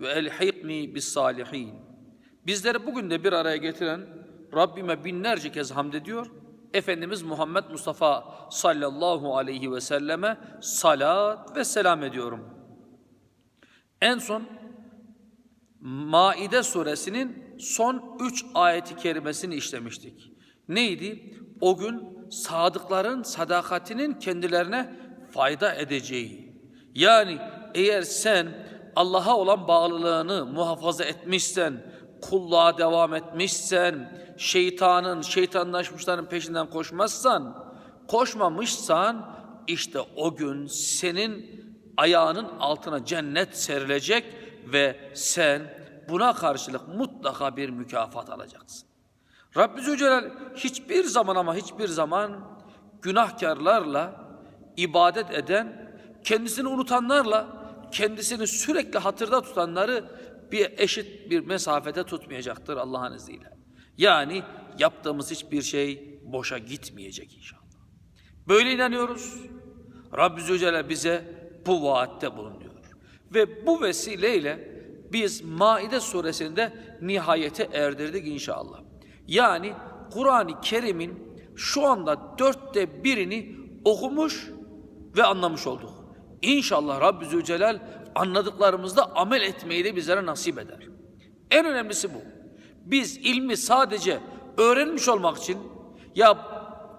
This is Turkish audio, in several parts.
ve elhikni bis salihin. Bizleri bugün de bir araya getiren Rabbime binlerce kez hamd ediyor. Efendimiz Muhammed Mustafa sallallahu aleyhi ve selleme salat ve selam ediyorum. En son Maide suresinin son üç ayeti kerimesini işlemiştik. Neydi? O gün sadıkların sadakatinin kendilerine fayda edeceği. Yani eğer sen Allah'a olan bağlılığını muhafaza etmişsen, kulluğa devam etmişsen, şeytanın, şeytanlaşmışların peşinden koşmazsan, koşmamışsan işte o gün senin ayağının altına cennet serilecek ve sen buna karşılık mutlaka bir mükafat alacaksın. Rabbi Zülcelal hiçbir zaman ama hiçbir zaman günahkarlarla ibadet eden, kendisini unutanlarla kendisini sürekli hatırda tutanları bir eşit bir mesafede tutmayacaktır Allah'ın izniyle. Yani yaptığımız hiçbir şey boşa gitmeyecek inşallah. Böyle inanıyoruz. Rabbi Zülcelal bize bu vaatte bulunuyor. Ve bu vesileyle biz Maide suresinde nihayete erdirdik inşallah. Yani Kur'an-ı Kerim'in şu anda dörtte birini okumuş ve anlamış olduk. İnşallah Rabbi Zülcelal anladıklarımızda amel etmeyi de bizlere nasip eder. En önemlisi bu. Biz ilmi sadece öğrenmiş olmak için ya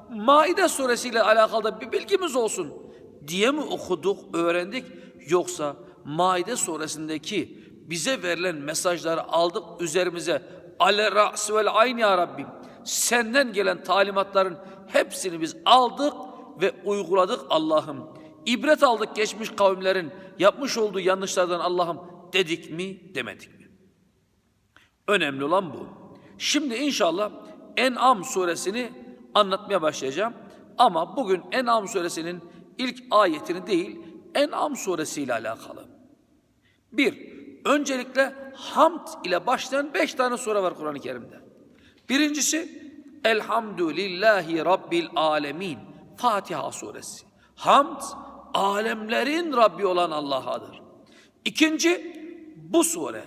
Maide suresiyle alakalı da bir bilgimiz olsun diye mi okuduk, öğrendik yoksa Maide suresindeki bize verilen mesajları aldık üzerimize ale ra's vel ayn ya Rabbim senden gelen talimatların hepsini biz aldık ve uyguladık Allah'ım. İbret aldık geçmiş kavimlerin yapmış olduğu yanlışlardan Allah'ım dedik mi demedik mi? Önemli olan bu. Şimdi inşallah En'am suresini anlatmaya başlayacağım. Ama bugün En'am suresinin ilk ayetini değil En'am suresiyle alakalı. Bir, öncelikle hamd ile başlayan beş tane sure var Kur'an-ı Kerim'de. Birincisi Elhamdülillahi Rabbil Alemin Fatiha suresi. Hamd alemlerin Rabbi olan Allah'adır. İkinci bu sure.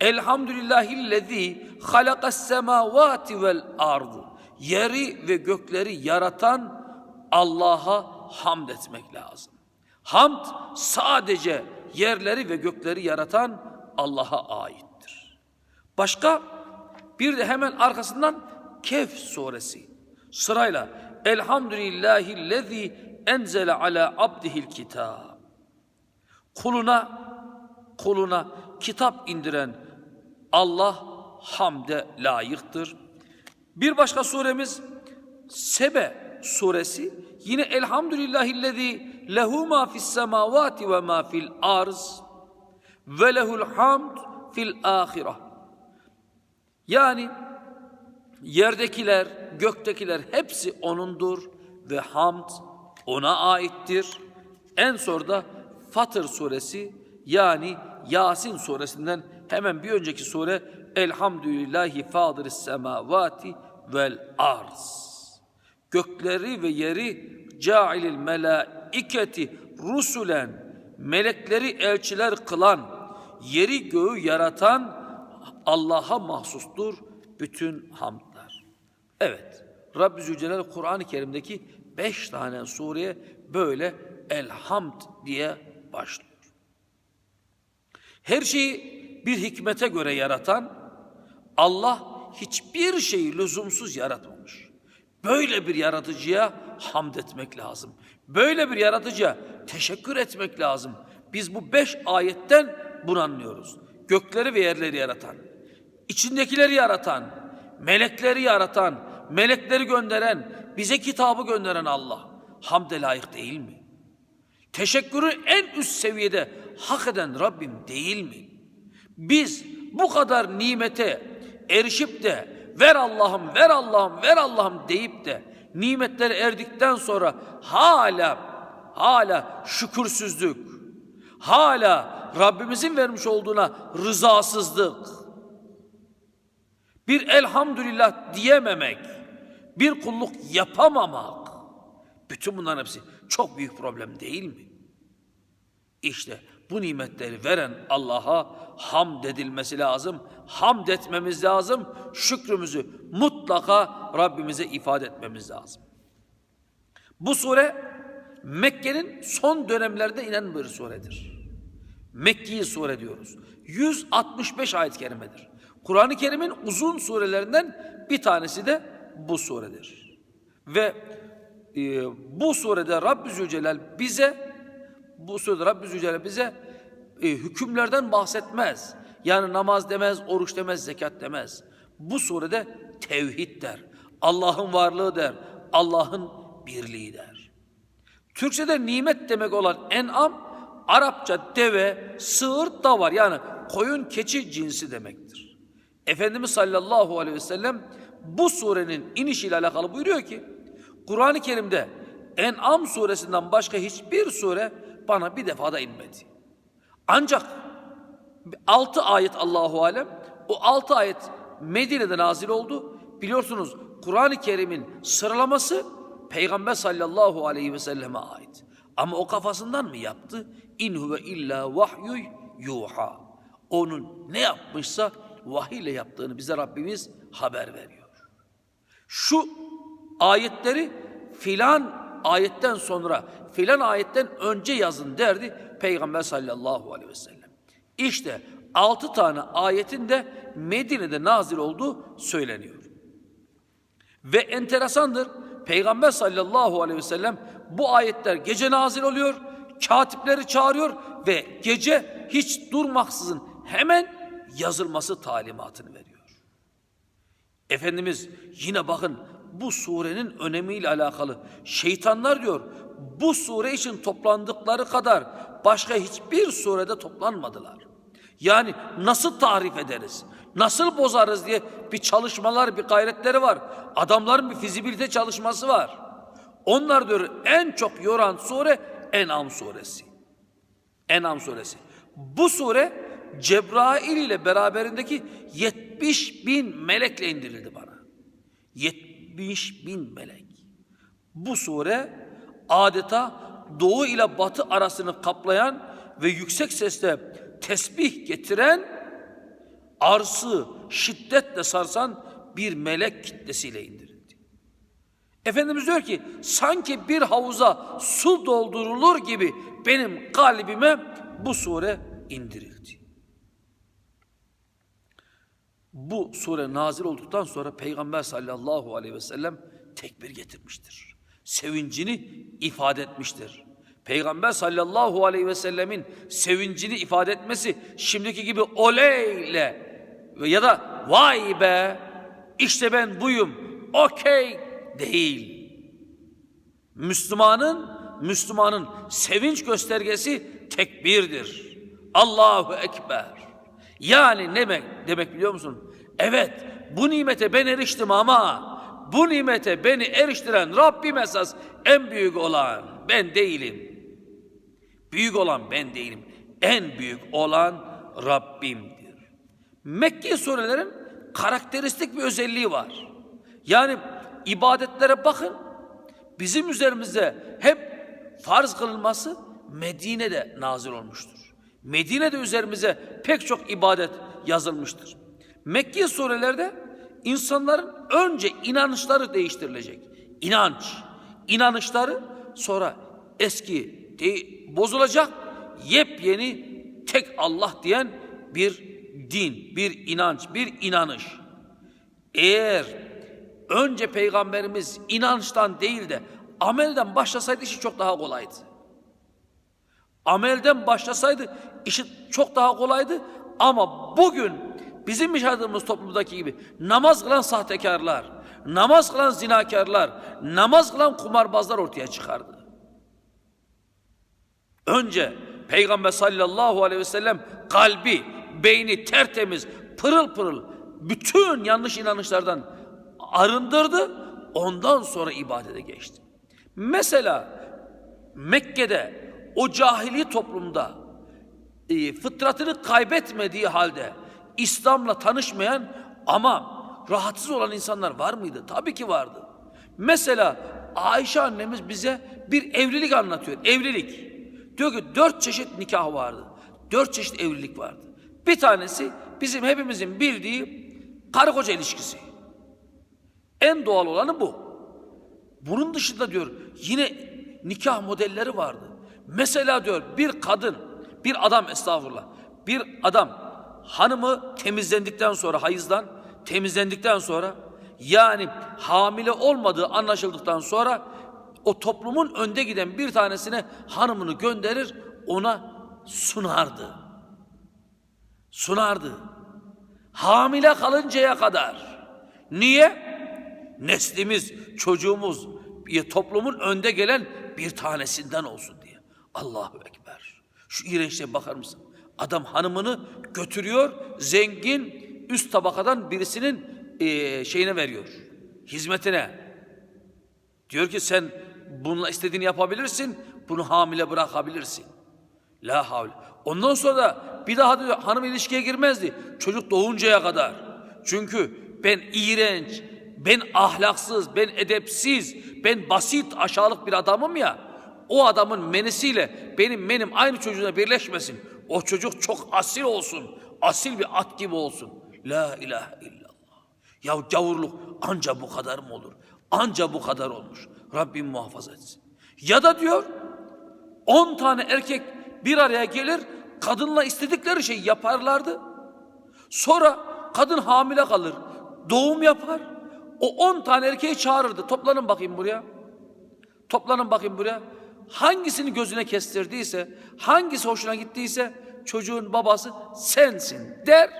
Elhamdülillahillezî halakas semavati vel ardı. Yeri ve gökleri yaratan Allah'a hamd etmek lazım. Hamd sadece yerleri ve gökleri yaratan Allah'a aittir. Başka bir de hemen arkasından Kehf suresi. Sırayla Elhamdülillahillezî enzele ala abdihil kitab. Kuluna kuluna kitap indiren Allah hamde layıktır. Bir başka suremiz Sebe suresi yine elhamdülillahillezî lehu ma fis semavati ve ma fil arz ve lehul hamd fil ahireh. Yani yerdekiler, göktekiler hepsi O'nundur ve hamd O'na aittir. En sonra Fatır suresi yani Yasin suresinden hemen bir önceki sure Elhamdülillahi Fadırı semavati vel arz. Gökleri ve yeri cailil melaiketi rusulen melekleri elçiler kılan, yeri göğü yaratan Allah'a mahsustur bütün hamdlar. Evet, Rabbi Zülcelal Kur'an-ı Kerim'deki beş tane sureye böyle elhamd diye başlıyor. Her şeyi bir hikmete göre yaratan Allah hiçbir şeyi lüzumsuz yaratmamış. Böyle bir yaratıcıya hamd etmek lazım. Böyle bir yaratıcıya teşekkür etmek lazım. Biz bu beş ayetten bunu anlıyoruz. Gökleri ve yerleri yaratan, içindekileri yaratan, melekleri yaratan, melekleri gönderen, bize kitabı gönderen Allah. Hamde layık değil mi? Teşekkürü en üst seviyede hak eden Rabbim değil mi? Biz bu kadar nimete erişip de ver Allah'ım, ver Allah'ım, ver Allah'ım deyip de nimetlere erdikten sonra hala hala şükürsüzlük, hala Rabbimizin vermiş olduğuna rızasızlık, bir elhamdülillah diyememek, bir kulluk yapamamak, bütün bunların hepsi çok büyük problem değil mi? İşte bu nimetleri veren Allah'a hamd edilmesi lazım. Hamd etmemiz lazım. Şükrümüzü mutlaka Rabbimize ifade etmemiz lazım. Bu sure Mekke'nin son dönemlerde inen bir suredir. Mekki sure diyoruz. 165 ayet-i kerimedir. Kur'an-ı Kerim'in uzun surelerinden bir tanesi de bu suredir. Ve e, bu surede Rabbi Zülcelal bize bu surede Rabbi Zülcelal bize e, hükümlerden bahsetmez. Yani namaz demez, oruç demez, zekat demez. Bu surede tevhid der. Allah'ın varlığı der. Allah'ın birliği der. Türkçe'de nimet demek olan en'am, Arapça deve, sığır da var. Yani koyun keçi cinsi demektir. Efendimiz sallallahu aleyhi ve sellem bu surenin inişiyle alakalı buyuruyor ki, Kur'an-ı Kerim'de En'am suresinden başka hiçbir sure bana bir defada inmedi. Ancak altı ayet Allahu alem o altı ayet Medine'de nazil oldu. Biliyorsunuz Kur'an-ı Kerim'in sıralaması Peygamber sallallahu aleyhi ve selleme ait. Ama o kafasından mı yaptı? İn huve illa vahyu yuha. Onun ne yapmışsa vahiy ile yaptığını bize Rabbimiz haber veriyor. Şu ayetleri filan ayetten sonra filan ayetten önce yazın derdi Peygamber sallallahu aleyhi ve sellem. İşte altı tane ayetin de Medine'de nazil olduğu söyleniyor. Ve enteresandır Peygamber sallallahu aleyhi ve sellem bu ayetler gece nazil oluyor, katipleri çağırıyor ve gece hiç durmaksızın hemen yazılması talimatını veriyor. Efendimiz yine bakın bu surenin önemiyle alakalı şeytanlar diyor bu sure için toplandıkları kadar başka hiçbir surede toplanmadılar. Yani nasıl tarif ederiz? Nasıl bozarız diye bir çalışmalar, bir gayretleri var. Adamların bir fizibilite çalışması var. Onlar diyor en çok yoran sure En'am suresi. En'am suresi. Bu sure Cebrail ile beraberindeki 70 bin melekle indirildi bana. 70 bin melek. Bu sure adeta doğu ile batı arasını kaplayan ve yüksek sesle tesbih getiren arsı şiddetle sarsan bir melek kitlesiyle indirildi. Efendimiz diyor ki sanki bir havuza su doldurulur gibi benim kalbime bu sure indirildi. Bu sure nazil olduktan sonra Peygamber sallallahu aleyhi ve sellem tekbir getirmiştir. Sevincini ifade etmiştir. Peygamber sallallahu aleyhi ve sellemin sevincini ifade etmesi şimdiki gibi oleyle ya da vay be işte ben buyum okey değil. Müslümanın Müslümanın sevinç göstergesi tekbirdir. Allahu Ekber. Yani ne demek, demek biliyor musun? Evet bu nimete ben eriştim ama bu nimete beni eriştiren Rabbim esas en büyük olan ben değilim. Büyük olan ben değilim. En büyük olan Rabbimdir. Mekke surelerin karakteristik bir özelliği var. Yani ibadetlere bakın. Bizim üzerimizde hep farz kılınması Medine'de nazil olmuştur. Medine'de üzerimize pek çok ibadet yazılmıştır. Mekke surelerde insanların önce inanışları değiştirilecek. İnanç, inanışları sonra eski bozulacak, yepyeni tek Allah diyen bir din, bir inanç, bir inanış. Eğer önce peygamberimiz inançtan değil de amelden başlasaydı işi çok daha kolaydı. Amelden başlasaydı işi çok daha kolaydı ama bugün bizim yaşadığımız toplumdaki gibi namaz kılan sahtekarlar, namaz kılan zinakarlar, namaz kılan kumarbazlar ortaya çıkardı. Önce Peygamber sallallahu aleyhi ve sellem kalbi, beyni tertemiz, pırıl pırıl, bütün yanlış inanışlardan arındırdı. Ondan sonra ibadete geçti. Mesela Mekke'de o cahili toplumda e, fıtratını kaybetmediği halde İslam'la tanışmayan ama rahatsız olan insanlar var mıydı? Tabii ki vardı. Mesela Ayşe annemiz bize bir evlilik anlatıyor. Evlilik. Diyor ki dört çeşit nikah vardı. Dört çeşit evlilik vardı. Bir tanesi bizim hepimizin bildiği karı koca ilişkisi. En doğal olanı bu. Bunun dışında diyor yine nikah modelleri vardı. Mesela diyor bir kadın, bir adam estağfurullah, bir adam hanımı temizlendikten sonra hayızdan temizlendikten sonra yani hamile olmadığı anlaşıldıktan sonra o toplumun önde giden bir tanesine hanımını gönderir ona sunardı. Sunardı. Hamile kalıncaya kadar. Niye? Neslimiz, çocuğumuz toplumun önde gelen bir tanesinden olsun diye. Allahu Ekber. Şu iğrençliğe bakar mısın? Adam hanımını götürüyor, zengin üst tabakadan birisinin eee, şeyine veriyor. Hizmetine. Diyor ki sen bununla istediğini yapabilirsin, bunu hamile bırakabilirsin. La havle. Ondan sonra da bir daha diyor hanım ilişkiye girmezdi. Çocuk doğuncaya kadar. Çünkü ben iğrenç, ben ahlaksız, ben edepsiz, ben basit aşağılık bir adamım ya. O adamın menisiyle benim menim aynı çocuğuna birleşmesin. O çocuk çok asil olsun. Asil bir at gibi olsun. La ilahe illallah. Ya gavurluk anca bu kadar mı olur? Anca bu kadar olmuş. Rabbim muhafaza etsin. Ya da diyor 10 tane erkek bir araya gelir, kadınla istedikleri şeyi yaparlardı. Sonra kadın hamile kalır, doğum yapar. O 10 tane erkeği çağırırdı. Toplanın bakayım buraya. Toplanın bakayım buraya. Hangisini gözüne kestirdiyse, hangisi hoşuna gittiyse çocuğun babası sensin der,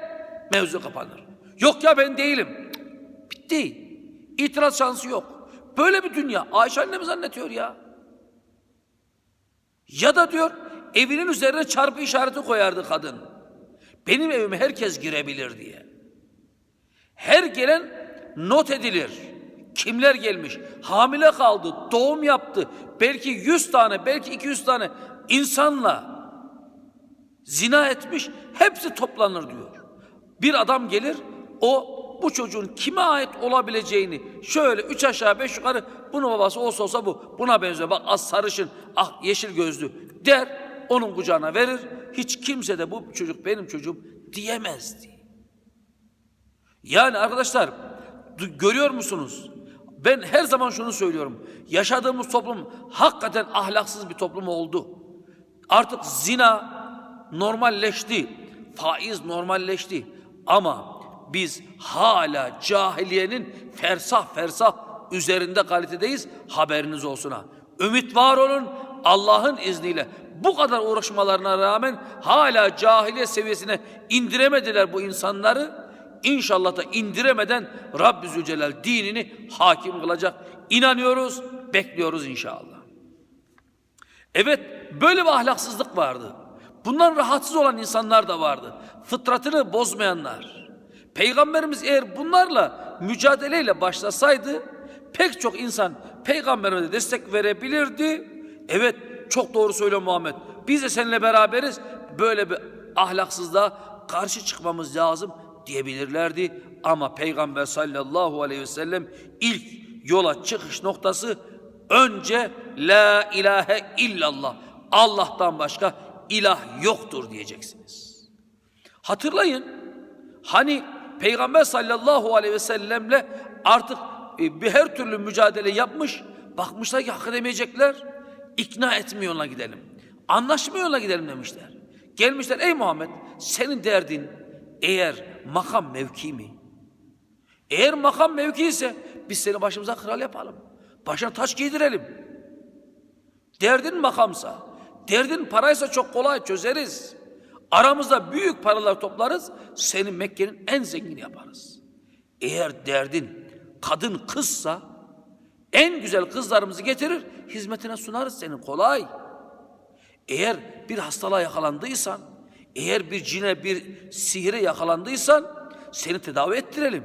mevzu kapanır. Yok ya ben değilim. Bitti. İtiraz şansı yok. Böyle bir dünya. Ayşe annemiz anlatıyor ya. Ya da diyor evinin üzerine çarpı işareti koyardı kadın. Benim evime herkes girebilir diye. Her gelen not edilir. Kimler gelmiş? Hamile kaldı, doğum yaptı. Belki 100 tane, belki 200 tane insanla zina etmiş. Hepsi toplanır diyor. Bir adam gelir, o bu çocuğun kime ait olabileceğini şöyle üç aşağı beş yukarı bunun babası olsa olsa bu buna benziyor bak az sarışın ah yeşil gözlü der onun kucağına verir hiç kimse de bu çocuk benim çocuğum diyemezdi. Yani arkadaşlar görüyor musunuz? Ben her zaman şunu söylüyorum. Yaşadığımız toplum hakikaten ahlaksız bir toplum oldu. Artık zina normalleşti. Faiz normalleşti. Ama biz hala cahiliyenin fersah fersah üzerinde kalitedeyiz. Haberiniz olsun ha. Ümit var olun. Allah'ın izniyle bu kadar uğraşmalarına rağmen hala cahiliye seviyesine indiremediler bu insanları. İnşallah da indiremeden Rabbi Zülcelal dinini hakim kılacak. İnanıyoruz, bekliyoruz inşallah. Evet, böyle bir ahlaksızlık vardı. Bundan rahatsız olan insanlar da vardı. Fıtratını bozmayanlar. Peygamberimiz eğer bunlarla mücadeleyle başlasaydı pek çok insan peygamberimize destek verebilirdi. Evet, çok doğru söylüyor Muhammed. Biz de seninle beraberiz. Böyle bir ahlaksızlığa karşı çıkmamız lazım diyebilirlerdi. Ama Peygamber sallallahu aleyhi ve sellem ilk yola çıkış noktası önce la ilahe illallah. Allah'tan başka ilah yoktur diyeceksiniz. Hatırlayın. Hani Peygamber sallallahu aleyhi ve sellemle artık e, bir her türlü mücadele yapmış. Bakmışlar ki hak edemeyecekler. İkna etme yoluna gidelim. Anlaşma yoluna gidelim demişler. Gelmişler ey Muhammed senin derdin eğer makam mevki mi? Eğer makam mevki ise biz seni başımıza kral yapalım. Başına taç giydirelim. Derdin makamsa, derdin paraysa çok kolay çözeriz. Aramızda büyük paralar toplarız, seni Mekke'nin en zengini yaparız. Eğer derdin kadın kızsa, en güzel kızlarımızı getirir, hizmetine sunarız senin kolay. Eğer bir hastalığa yakalandıysan, Eğer bir cine bir sihire yakalandıysan seni tedavi ettirelim.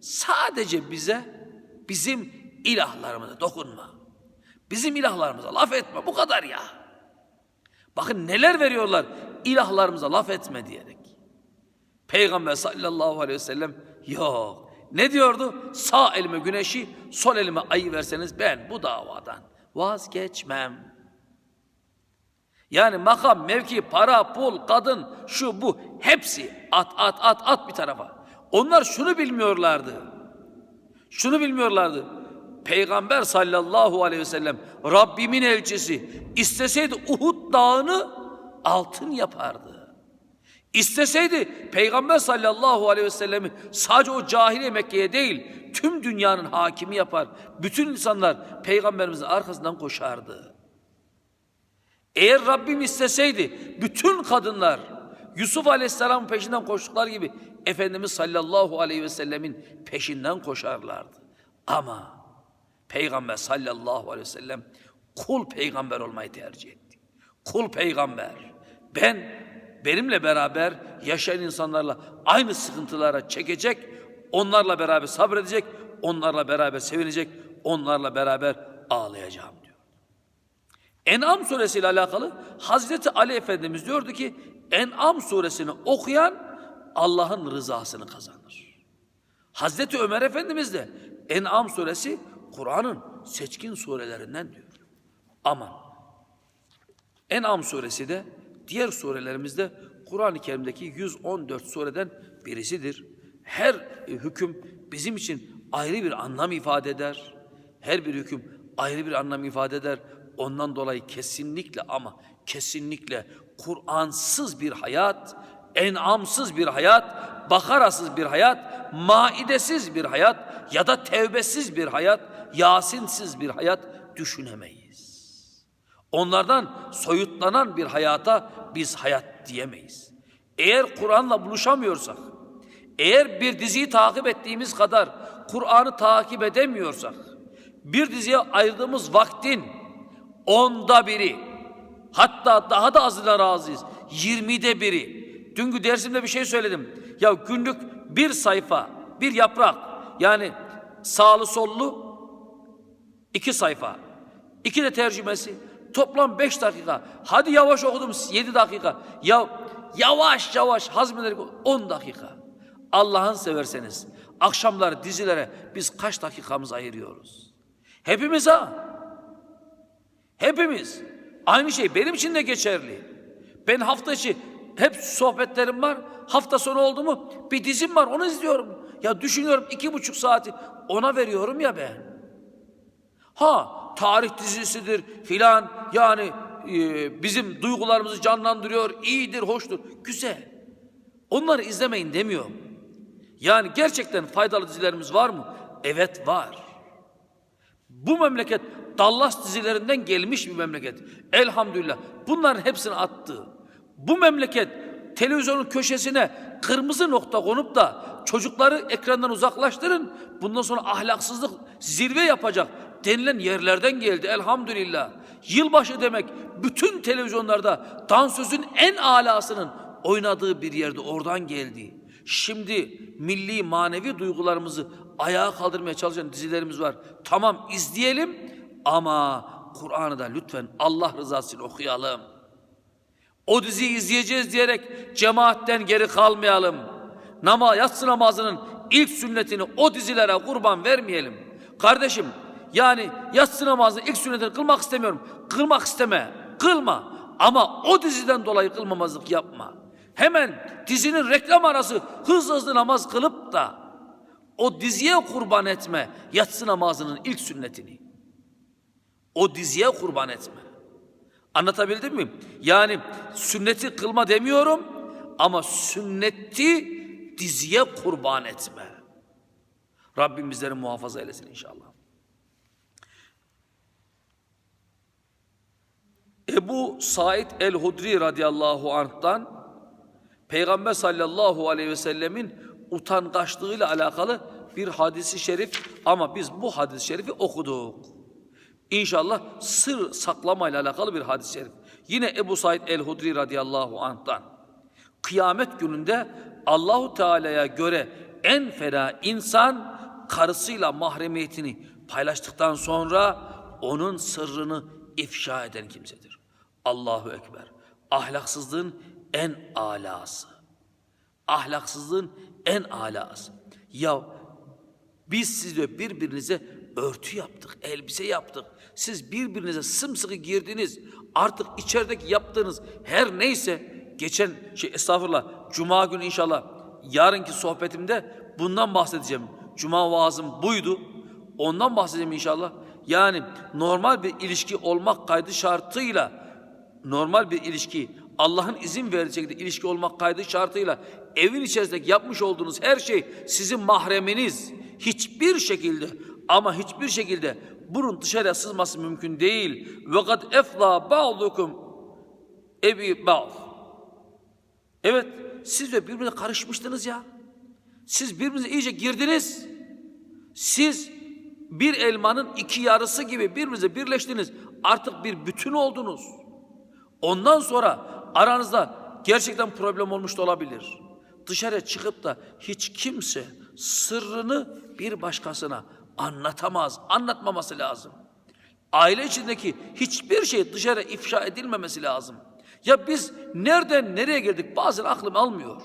Sadece bize bizim ilahlarımıza dokunma. Bizim ilahlarımıza laf etme bu kadar ya. Bakın neler veriyorlar ilahlarımıza laf etme diyerek. Peygamber sallallahu aleyhi ve sellem yok. Ne diyordu? Sağ elime güneşi, sol elime ayı verseniz ben bu davadan vazgeçmem. Yani makam, mevki, para, pul, kadın, şu bu hepsi at at at at bir tarafa. Onlar şunu bilmiyorlardı. Şunu bilmiyorlardı. Peygamber sallallahu aleyhi ve sellem Rabbimin elçisi isteseydi Uhud dağını altın yapardı. İsteseydi Peygamber sallallahu aleyhi ve sellemi sadece o cahiliye Mekke'ye değil tüm dünyanın hakimi yapar. Bütün insanlar peygamberimizin arkasından koşardı. Eğer Rabbim isteseydi bütün kadınlar Yusuf Aleyhisselam'ın peşinden koştukları gibi Efendimiz sallallahu aleyhi ve sellemin peşinden koşarlardı. Ama Peygamber sallallahu aleyhi ve sellem kul peygamber olmayı tercih etti. Kul peygamber. Ben benimle beraber yaşayan insanlarla aynı sıkıntılara çekecek, onlarla beraber sabredecek, onlarla beraber sevinecek, onlarla beraber ağlayacağım. En'am suresiyle alakalı Hazreti Ali Efendimiz diyordu ki En'am suresini okuyan Allah'ın rızasını kazanır. Hazreti Ömer Efendimiz de En'am suresi Kur'an'ın seçkin surelerinden diyor. Aman. En'am suresi de diğer surelerimizde Kur'an-ı Kerim'deki 114 sureden birisidir. Her e, hüküm bizim için ayrı bir anlam ifade eder. Her bir hüküm ayrı bir anlam ifade eder. Ondan dolayı kesinlikle ama kesinlikle Kur'ansız bir hayat, en'amsız bir hayat, bakarasız bir hayat, maidesiz bir hayat ya da tevbesiz bir hayat, yasinsiz bir hayat düşünemeyiz. Onlardan soyutlanan bir hayata biz hayat diyemeyiz. Eğer Kur'an'la buluşamıyorsak, eğer bir diziyi takip ettiğimiz kadar Kur'an'ı takip edemiyorsak, bir diziye ayırdığımız vaktin onda biri, hatta daha da azına razıyız, yirmide biri. Dünkü dersimde bir şey söyledim. Ya günlük bir sayfa, bir yaprak, yani sağlı sollu iki sayfa, iki de tercümesi, toplam beş dakika. Hadi yavaş okudum yedi dakika. Ya yavaş yavaş hazmederek on dakika. Allah'ın severseniz akşamlar dizilere biz kaç dakikamız ayırıyoruz? Hepimiz ha. Hepimiz. Aynı şey benim için de geçerli. Ben hafta içi hep sohbetlerim var. Hafta sonu oldu mu bir dizim var onu izliyorum. Ya düşünüyorum iki buçuk saati ona veriyorum ya ben. Ha tarih dizisidir filan yani e, bizim duygularımızı canlandırıyor, iyidir, hoştur, güzel. Onları izlemeyin demiyorum. Yani gerçekten faydalı dizilerimiz var mı? Evet var. Bu memleket Dallas dizilerinden gelmiş bir memleket. Elhamdülillah. Bunların hepsini attı. Bu memleket televizyonun köşesine kırmızı nokta konup da çocukları ekrandan uzaklaştırın. Bundan sonra ahlaksızlık zirve yapacak denilen yerlerden geldi elhamdülillah. Yılbaşı demek bütün televizyonlarda dansözün en alasının oynadığı bir yerde oradan geldi. Şimdi milli manevi duygularımızı ayağa kaldırmaya çalışan dizilerimiz var. Tamam izleyelim ama Kur'an'ı da lütfen Allah rızası için okuyalım. O diziyi izleyeceğiz diyerek cemaatten geri kalmayalım. Nama yatsı namazının ilk sünnetini o dizilere kurban vermeyelim. Kardeşim yani yatsı namazının ilk sünnetini kılmak istemiyorum. Kılmak isteme. Kılma. Ama o diziden dolayı kılmamazlık yapma. Hemen dizinin reklam arası hızlı hızlı namaz kılıp da o diziye kurban etme yatsı namazının ilk sünnetini. O diziye kurban etme. Anlatabildim mi? Yani sünneti kılma demiyorum ama sünneti diziye kurban etme. Rabbim bizleri muhafaza eylesin inşallah. Ebu Said el-Hudri radıyallahu anh'tan Peygamber sallallahu aleyhi ve sellemin utangaçlığıyla alakalı bir hadisi şerif ama biz bu hadis-i şerifi okuduk. İnşallah sır saklamayla alakalı bir hadis-i şerif. Yine Ebu Said el-Hudri radıyallahu anh'tan. kıyamet gününde Allahu Teala'ya göre en fena insan karısıyla mahremiyetini paylaştıktan sonra onun sırrını ifşa eden kimsedir. Allahu Ekber. Ahlaksızlığın en alası. Ahlaksızlığın en alası. Ya biz sizle birbirinize örtü yaptık, elbise yaptık. Siz birbirinize sımsıkı girdiniz. Artık içerideki yaptığınız her neyse geçen şey estağfurullah cuma günü inşallah yarınki sohbetimde bundan bahsedeceğim. Cuma vaazım buydu. Ondan bahsedeceğim inşallah. Yani normal bir ilişki olmak kaydı şartıyla normal bir ilişki Allah'ın izin verdiği şekilde ilişki olmak kaydı şartıyla evin içerisindeki yapmış olduğunuz her şey sizin mahreminiz. Hiçbir şekilde ama hiçbir şekilde bunun dışarıya sızması mümkün değil. Ve kad efla ba'dukum ebi ba'd. Evet siz de birbirine karışmıştınız ya. Siz birbirinize iyice girdiniz. Siz bir elmanın iki yarısı gibi birbirinize birleştiniz. Artık bir bütün oldunuz. Ondan sonra aranızda gerçekten problem olmuş da olabilir. Dışarıya çıkıp da hiç kimse sırrını bir başkasına anlatamaz, anlatmaması lazım. Aile içindeki hiçbir şey dışarı ifşa edilmemesi lazım. Ya biz nereden nereye geldik bazen aklım almıyor.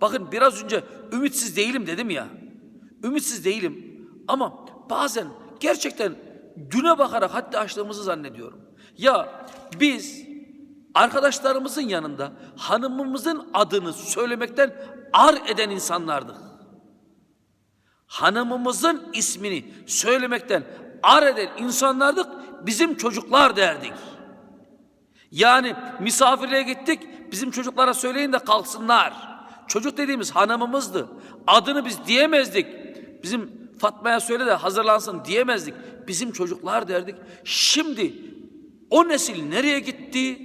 Bakın biraz önce ümitsiz değilim dedim ya. Ümitsiz değilim ama bazen gerçekten güne bakarak hatta açtığımızı zannediyorum. Ya biz arkadaşlarımızın yanında hanımımızın adını söylemekten ar eden insanlardık. Hanımımızın ismini söylemekten ar eden insanlardık, bizim çocuklar derdik. Yani misafirliğe gittik, bizim çocuklara söyleyin de kalksınlar. Çocuk dediğimiz hanımımızdı. Adını biz diyemezdik. Bizim Fatma'ya söyle de hazırlansın diyemezdik. Bizim çocuklar derdik. Şimdi o nesil nereye gitti?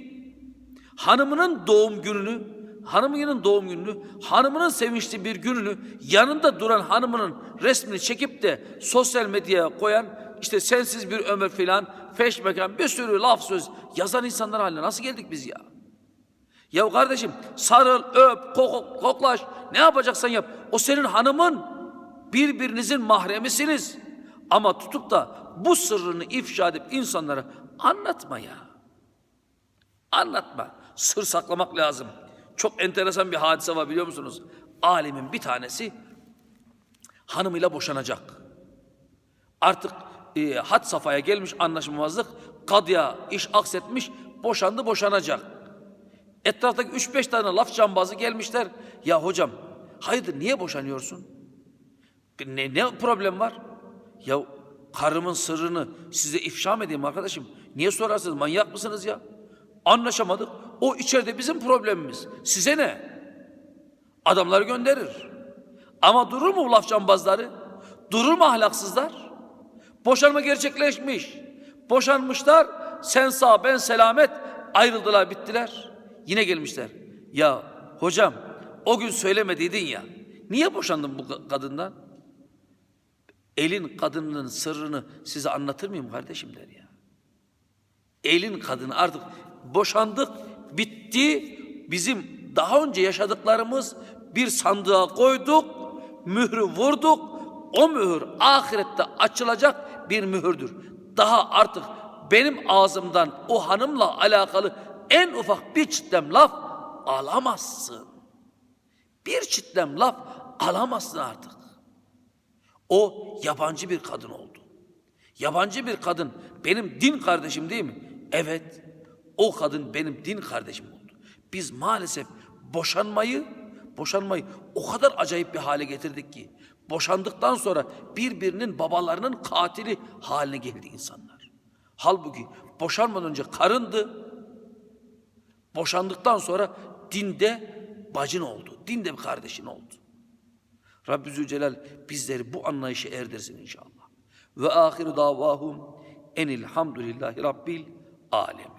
Hanımının doğum gününü, hanımının doğum gününü, hanımının sevinçli bir gününü yanında duran hanımının resmini çekip de sosyal medyaya koyan işte sensiz bir ömür filan, feşmekan bir sürü laf söz yazan insanlar haline nasıl geldik biz ya? Ya kardeşim sarıl, öp, kok, koklaş ne yapacaksan yap. O senin hanımın birbirinizin mahremisiniz. Ama tutup da bu sırrını ifşa edip insanlara anlatma ya. Anlatma. Sır saklamak lazım. Çok enteresan bir hadise var biliyor musunuz? Alemin bir tanesi hanımıyla boşanacak. Artık e, had safhaya gelmiş anlaşmamazlık. Kadıya iş aksetmiş. Boşandı boşanacak. Etraftaki üç beş tane laf cambazı gelmişler. Ya hocam hayırdır niye boşanıyorsun? Ne, ne problem var? Ya karımın sırrını size ifşa edeyim arkadaşım? Niye sorarsınız manyak mısınız ya? Anlaşamadık. O içeride bizim problemimiz. Size ne? Adamları gönderir. Ama durur mu bu laf cambazları? Durur mu ahlaksızlar? Boşanma gerçekleşmiş. Boşanmışlar. Sen sağ ben selamet. Ayrıldılar bittiler. Yine gelmişler. Ya hocam o gün söylemediydin ya. Niye boşandın bu kadından? Elin kadının sırrını size anlatır mıyım kardeşim der ya. Elin kadını artık boşandık, bitti. Bizim daha önce yaşadıklarımız bir sandığa koyduk, mührü vurduk. O mühür ahirette açılacak bir mühürdür. Daha artık benim ağzımdan o hanımla alakalı en ufak bir çitlem laf alamazsın. Bir çitlem laf alamazsın artık. O yabancı bir kadın oldu. Yabancı bir kadın benim din kardeşim değil mi? Evet. O kadın benim din kardeşim oldu. Biz maalesef boşanmayı boşanmayı o kadar acayip bir hale getirdik ki boşandıktan sonra birbirinin babalarının katili haline geldi insanlar. Halbuki boşanmadan önce karındı. Boşandıktan sonra dinde bacın oldu. Dinde bir kardeşin oldu. Rabbi Zülcelal bizleri bu anlayışa erdirsin inşallah. Ve ahiru davahum enilhamdülillahi rabbil alemin.